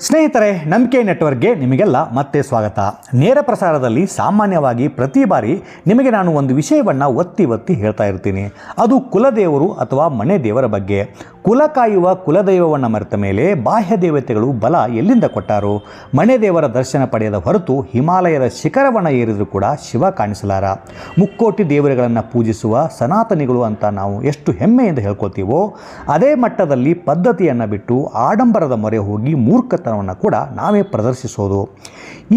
ಸ್ನೇಹಿತರೆ, ನಂಬಿಕೆ ನೆಟ್ವರ್ಕ್ಗೆ ನಿಮಗೆಲ್ಲ ಮತ್ತೆ ಸ್ವಾಗತ. ನೇರ ಪ್ರಸಾರದಲ್ಲಿ ಸಾಮಾನ್ಯವಾಗಿ ಪ್ರತಿ ಬಾರಿ ನಿಮಗೆ ನಾನು ಒಂದು ವಿಷಯವನ್ನು ಒತ್ತಿ ಒತ್ತಿ ಹೇಳ್ತಾ ಇರ್ತೀನಿ. ಅದು ಕುಲದೇವರು ಅಥವಾ ಮನೆ ದೇವರ ಬಗ್ಗೆ. ಕುಲ ಕಾಯುವ ಕುಲದೈವವನ್ನು ಮರೆತ ಮೇಲೆ ಬಾಹ್ಯ ದೇವತೆಗಳು ಬಲ ಎಲ್ಲಿಂದ ಕೊಟ್ಟಾರೋ? ಮಣೆ ದೇವರ ದರ್ಶನ ಪಡೆಯದ ಹೊರತು ಹಿಮಾಲಯದ ಶಿಖರವನ್ನು ಏರಿದರೂ ಕೂಡ ಶಿವ ಕಾಣಿಸಲಾರ. ಮುಕ್ಕೋಟಿ ದೇವರುಗಳನ್ನು ಪೂಜಿಸುವ ಸನಾತನಿಗಳು ಅಂತ ನಾವು ಎಷ್ಟು ಹೆಮ್ಮೆಯಿಂದ ಹೇಳ್ಕೊತೀವೋ ಅದೇ ಮಟ್ಟದಲ್ಲಿ ಪದ್ಧತಿಯನ್ನು ಬಿಟ್ಟು ಆಡಂಬರದ ಮೊರೆ ಹೋಗಿ ಮೂರ್ಖತನವನ್ನು ಕೂಡ ನಾವೇ ಪ್ರದರ್ಶಿಸೋದು.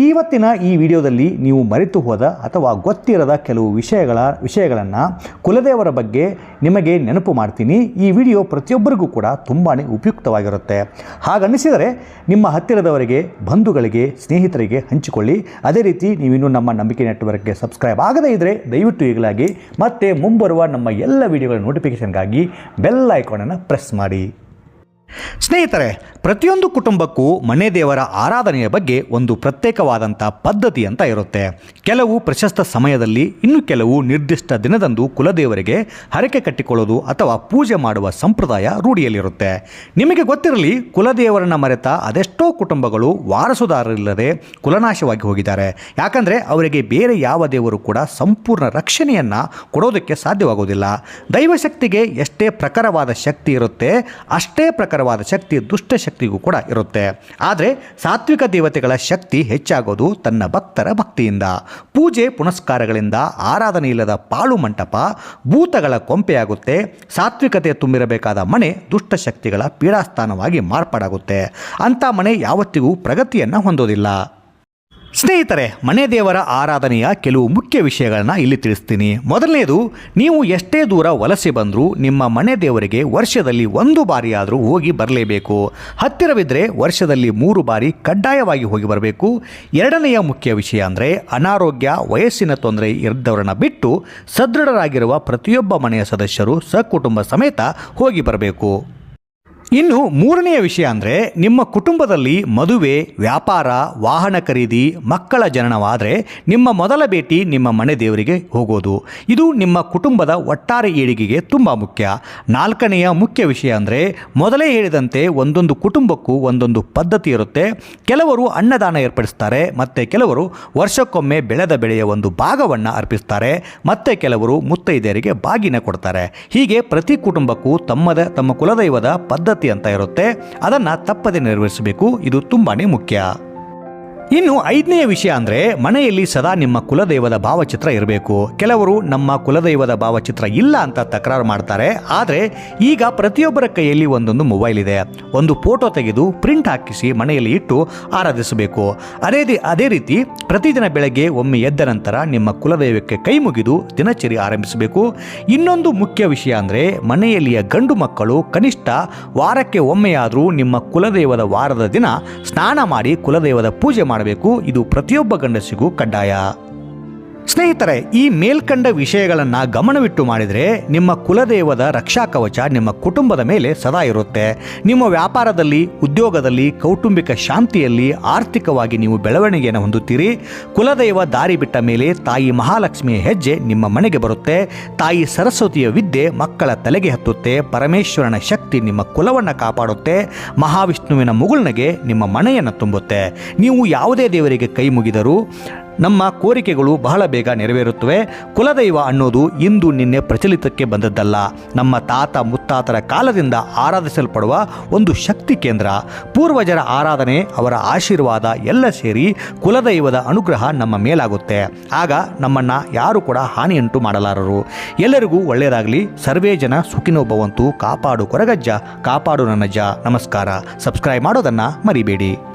ಇವತ್ತಿನ ಈ ವಿಡಿಯೋದಲ್ಲಿ ನೀವು ಮರೆತು ಹೋದ ಅಥವಾ ಗೊತ್ತಿರದ ಕೆಲವು ವಿಷಯಗಳ, ವಿಷಯಗಳನ್ನು ಕುಲದೇವರ ಬಗ್ಗೆ ನಿಮಗೆ ನೆನಪು ಮಾಡ್ತೀನಿ. ಈ ವಿಡಿಯೋ ಪ್ರತಿಯೊಬ್ಬರಿಗೂ ಕೂಡ ತುಂಬಾ ಉಪಯುಕ್ತವಾಗಿರುತ್ತೆ. ಹಾಗನ್ನಿಸಿದರೆ ನಿಮ್ಮ ಹತ್ತಿರದವರಿಗೆ, ಬಂಧುಗಳಿಗೆ, ಸ್ನೇಹಿತರಿಗೆ ಹಂಚಿಕೊಳ್ಳಿ. ಅದೇ ರೀತಿ ನೀವಿನ್ನೂ ನಮ್ಮ ನಂಬಿಕೆ ನೆಟ್ವರ್ಕ್ಗೆ ಸಬ್ಸ್ಕ್ರೈಬ್ ಆಗದೇ ಇದ್ದರೆ ದಯವಿಟ್ಟು ಈಗಲಾಗಿ ಮತ್ತೆ ಮುಂಬರುವ ನಮ್ಮ ಎಲ್ಲ ವಿಡಿಯೋಗಳ ನೋಟಿಫಿಕೇಷನ್ಗಾಗಿ ಬೆಲ್ ಐಕಾನನ್ನು ಪ್ರೆಸ್ ಮಾಡಿ. ಸ್ನೇಹಿತರೆ, ಪ್ರತಿಯೊಂದು ಕುಟುಂಬಕ್ಕೂ ಮನೆ ದೇವರ ಆರಾಧನೆಯ ಬಗ್ಗೆ ಒಂದು ಪ್ರತ್ಯೇಕವಾದಂಥ ಪದ್ಧತಿ ಅಂತ ಇರುತ್ತೆ. ಕೆಲವು ಪ್ರಶಸ್ತ ಸಮಯದಲ್ಲಿ, ಇನ್ನು ಕೆಲವು ನಿರ್ದಿಷ್ಟ ದಿನದಂದು ಕುಲದೇವರಿಗೆ ಹರಕೆ ಕಟ್ಟಿಕೊಳ್ಳೋದು ಅಥವಾ ಪೂಜೆ ಮಾಡುವ ಸಂಪ್ರದಾಯ ರೂಢಿಯಲ್ಲಿರುತ್ತೆ. ನಿಮಗೆ ಗೊತ್ತಿರಲಿ, ಕುಲದೇವರನ್ನ ಮರೆತ ಅದೆಷ್ಟೋ ಕುಟುಂಬಗಳು ವಾರಸುದಾರರಿಲ್ಲದೆ ಕುಲನಾಶವಾಗಿ ಹೋಗಿದ್ದಾರೆ. ಯಾಕಂದರೆ, ಅವರಿಗೆ ಬೇರೆ ಯಾವ ದೇವರು ಕೂಡ ಸಂಪೂರ್ಣ ರಕ್ಷಣೆಯನ್ನು ಕೊಡೋದಕ್ಕೆ ಸಾಧ್ಯವಾಗೋದಿಲ್ಲ. ದೈವಶಕ್ತಿಗೆ ಎಷ್ಟೇ ಪ್ರಖರವಾದ ಶಕ್ತಿ ಇರುತ್ತೆ, ಅಷ್ಟೇ ಪ್ರಖರವಾದ ಶಕ್ತಿ ದುಷ್ಟಶಕ್ತಿಗೂ ಕೂಡ ಇರುತ್ತೆ. ಆದರೆ ಸಾತ್ವಿಕ ದೇವತೆಗಳ ಶಕ್ತಿ ಹೆಚ್ಚಾಗೋದು ತನ್ನ ಭಕ್ತರ ಭಕ್ತಿಯಿಂದ. ಪೂಜೆ, ಪುನಸ್ಕಾರಗಳಿಂದ ಆರಾಧನೆ ಇಲ್ಲದ ಪಾಳು ಮಂಟಪ ಭೂತಗಳ ಕೊಂಪೆಯಾಗುತ್ತೆ. ಸಾತ್ವಿಕತೆ ತುಂಬಿರಬೇಕಾದ ಮನೆ ದುಷ್ಟಶಕ್ತಿಗಳ ಪೀಡಾಸ್ಥಾನವಾಗಿ ಮಾರ್ಪಾಡಾಗುತ್ತೆ. ಅಂಥ ಮನೆ ಯಾವತ್ತಿಗೂ ಪ್ರಗತಿಯನ್ನು ಹೊಂದೋದಿಲ್ಲ. ಸ್ನೇಹಿತರೆ, ಮನೆ ದೇವರ ಆರಾಧನೆಯ ಕೆಲವು ಮುಖ್ಯ ವಿಷಯಗಳನ್ನು ಇಲ್ಲಿ ತಿಳಿಸ್ತೀನಿ. ಮೊದಲನೇದು, ನೀವು ಎಷ್ಟೇ ದೂರ ವಲಸೆ ಬಂದರೂ ನಿಮ್ಮ ಮನೆ ದೇವರಿಗೆ ವರ್ಷದಲ್ಲಿ ಒಂದು ಬಾರಿಯಾದರೂ ಹೋಗಿ ಬರಲೇಬೇಕು. ಹತ್ತಿರವಿದ್ದರೆ ವರ್ಷದಲ್ಲಿ ಮೂರು ಬಾರಿ ಕಡ್ಡಾಯವಾಗಿ ಹೋಗಿ ಬರಬೇಕು. ಎರಡನೆಯ ಮುಖ್ಯ ವಿಷಯ ಅಂದರೆ, ಅನಾರೋಗ್ಯ, ವಯಸ್ಸಿನ ತೊಂದರೆ ಇದ್ದವರನ್ನ ಬಿಟ್ಟು ಸದೃಢರಾಗಿರುವ ಪ್ರತಿಯೊಬ್ಬ ಮನೆಯ ಸದಸ್ಯರು ಸಕುಟುಂಬ ಸಮೇತ ಹೋಗಿ ಬರಬೇಕು. ಇನ್ನು ಮೂರನೆಯ ವಿಷಯ ಅಂದರೆ ನಿಮ್ಮ ಕುಟುಂಬದಲ್ಲಿ ಮದುವೆ, ವ್ಯಾಪಾರ, ವಾಹನ ಖರೀದಿ, ಮಕ್ಕಳ ಜನನವಾದರೆ ನಿಮ್ಮ ಮೊದಲ ಭೇಟಿ ನಿಮ್ಮ ಮನೆ ದೇವರಿಗೆ ಹೋಗೋದು. ಇದು ನಿಮ್ಮ ಕುಟುಂಬದ ಒಟ್ಟಾರೆ ಏಳಿಗೆಗೆ ತುಂಬ ಮುಖ್ಯ. ನಾಲ್ಕನೆಯ ಮುಖ್ಯ ವಿಷಯ ಅಂದರೆ ಮೊದಲೇ ಹೇಳಿದಂತೆ ಒಂದೊಂದು ಕುಟುಂಬಕ್ಕೂ ಒಂದೊಂದು ಪದ್ಧತಿ ಇರುತ್ತೆ. ಕೆಲವರು ಅನ್ನದಾನ ಏರ್ಪಡಿಸ್ತಾರೆ, ಮತ್ತು ಕೆಲವರು ವರ್ಷಕ್ಕೊಮ್ಮೆ ಬೆಳೆದ ಬೆಳೆಯ ಒಂದು ಭಾಗವನ್ನು ಅರ್ಪಿಸ್ತಾರೆ, ಮತ್ತು ಕೆಲವರು ಮುತ್ತೈದೆಯರಿಗೆ ಬಾಗಿನ ಕೊಡ್ತಾರೆ. ಹೀಗೆ ಪ್ರತಿ ಕುಟುಂಬಕ್ಕೂ ತಮ್ಮದ, ತಮ್ಮ ಕುಲದೈವದ ಪದ್ಧತಿ ಅಂತ ಇರುತ್ತೆ. ಅದನ್ನು ತಪ್ಪದೆ ನೆರವೇರಿಸಬೇಕು. ಇದು ತುಂಬಾ ಮುಖ್ಯ. ಇನ್ನು ಐದನೆಯ ವಿಷಯ ಅಂದರೆ ಮನೆಯಲ್ಲಿ ಸದಾ ನಿಮ್ಮ ಕುಲದೈವದ ಭಾವಚಿತ್ರ ಇರಬೇಕು. ಕೆಲವರು ನಮ್ಮ ಕುಲದೈವದ ಭಾವಚಿತ್ರ ಇಲ್ಲ ಅಂತ ತಕರಾರು ಮಾಡ್ತಾರೆ. ಆದರೆ ಈಗ ಪ್ರತಿಯೊಬ್ಬರ ಕೈಯಲ್ಲಿ ಒಂದೊಂದು ಮೊಬೈಲ್ ಇದೆ. ಒಂದು ಫೋಟೋ ತೆಗೆದು ಪ್ರಿಂಟ್ ಹಾಕಿಸಿ ಮನೆಯಲ್ಲಿ ಇಟ್ಟು ಆರಾಧಿಸಬೇಕು. ಅದೇ ಅದೇ ರೀತಿ ಪ್ರತಿದಿನ ಬೆಳಗ್ಗೆ ಒಮ್ಮೆ ಎದ್ದ ನಂತರ ನಿಮ್ಮ ಕುಲದೈವಕ್ಕೆ ಕೈ ಮುಗಿದು ದಿನಚರಿ ಆರಂಭಿಸಬೇಕು. ಇನ್ನೊಂದು ಮುಖ್ಯ ವಿಷಯ ಅಂದರೆ ಮನೆಯಲ್ಲಿಯ ಗಂಡು ಮಕ್ಕಳು ಕನಿಷ್ಠ ವಾರಕ್ಕೆ ಒಮ್ಮೆಯಾದರೂ ನಿಮ್ಮ ಕುಲದೈವದ ವಾರದ ದಿನ ಸ್ನಾನ ಮಾಡಿ ಕುಲದೈವದ ಪೂಜೆ ಮಾಡಬೇಕು. ಇದು ಪ್ರತಿಯೊಬ್ಬ ಗಂಡಸಿಗೂ ಕಡ್ಡಾಯ. ಸ್ನೇಹಿತರೆ, ಈ ಮೇಲ್ಕಂಡ ವಿಷಯಗಳನ್ನು ಗಮನವಿಟ್ಟು ಮಾಡಿದರೆ ನಿಮ್ಮ ಕುಲದೇವದ ರಕ್ಷಾ ಕವಚ ನಿಮ್ಮ ಕುಟುಂಬದ ಮೇಲೆ ಸದಾ ಇರುತ್ತೆ. ನಿಮ್ಮ ವ್ಯಾಪಾರದಲ್ಲಿ, ಉದ್ಯೋಗದಲ್ಲಿ, ಕೌಟುಂಬಿಕ ಶಾಂತಿಯಲ್ಲಿ ಆರ್ಥಿಕವಾಗಿ ನೀವು ಬೆಳವಣಿಗೆಯನ್ನು ಹೊಂದುತ್ತೀರಿ. ಕುಲದೈವ ದಾರಿ ಬಿಟ್ಟ ಮೇಲೆ ತಾಯಿ ಮಹಾಲಕ್ಷ್ಮಿಯ ಹೆಜ್ಜೆ ನಿಮ್ಮ ಮನೆಗೆ ಬರುತ್ತೆ. ತಾಯಿ ಸರಸ್ವತಿಯ ವಿದ್ಯೆ ಮಕ್ಕಳ ತಲೆಗೆ ಹತ್ತುತ್ತೆ. ಪರಮೇಶ್ವರನ ಶಕ್ತಿ ನಿಮ್ಮ ಕುಲವನ್ನು ಕಾಪಾಡುತ್ತೆ. ಮಹಾವಿಷ್ಣುವಿನ ಮುಗುಳ್ನಗೆ ನಿಮ್ಮ ಮನೆಯನ್ನು ತುಂಬುತ್ತೆ. ನೀವು ಯಾವುದೇ ದೇವರಿಗೆ ಕೈ ಮುಗಿದರೂ ನಮ್ಮ ಕೋರಿಕೆಗಳು ಬಹಳ ಬೇಗ ನೆರವೇರುತ್ತವೆ. ಕುಲದೈವ ಅನ್ನೋದು ಇಂದು ನಿನ್ನೆ ಪ್ರಚಲಿತಕ್ಕೆ ಬಂದದ್ದಲ್ಲ. ನಮ್ಮ ತಾತ ಮುತ್ತಾತರ ಕಾಲದಿಂದ ಆರಾಧಿಸಲ್ಪಡುವ ಒಂದು ಶಕ್ತಿ ಕೇಂದ್ರ. ಪೂರ್ವಜರ ಆರಾಧನೆ, ಅವರ ಆಶೀರ್ವಾದ ಎಲ್ಲ ಸೇರಿ ಕುಲದೈವದ ಅನುಗ್ರಹ ನಮ್ಮ ಮೇಲಾಗುತ್ತೆ. ಆಗ ನಮ್ಮನ್ನು ಯಾರು ಕೂಡ ಹಾನಿಯುಂಟು ಮಾಡಲಾರರು. ಎಲ್ಲರಿಗೂ ಒಳ್ಳೆಯದಾಗಲಿ. ಸರ್ವೇ ಜನ ಸುಖಿನೋ ಕಾಪಾಡು ಕೊರಗಜ್ಜ, ಕಾಪಾಡು ನನ್ನಜ್ಜ. ನಮಸ್ಕಾರ. ಸಬ್ಸ್ಕ್ರೈಬ್ ಮಾಡೋದನ್ನು ಮರಿಬೇಡಿ.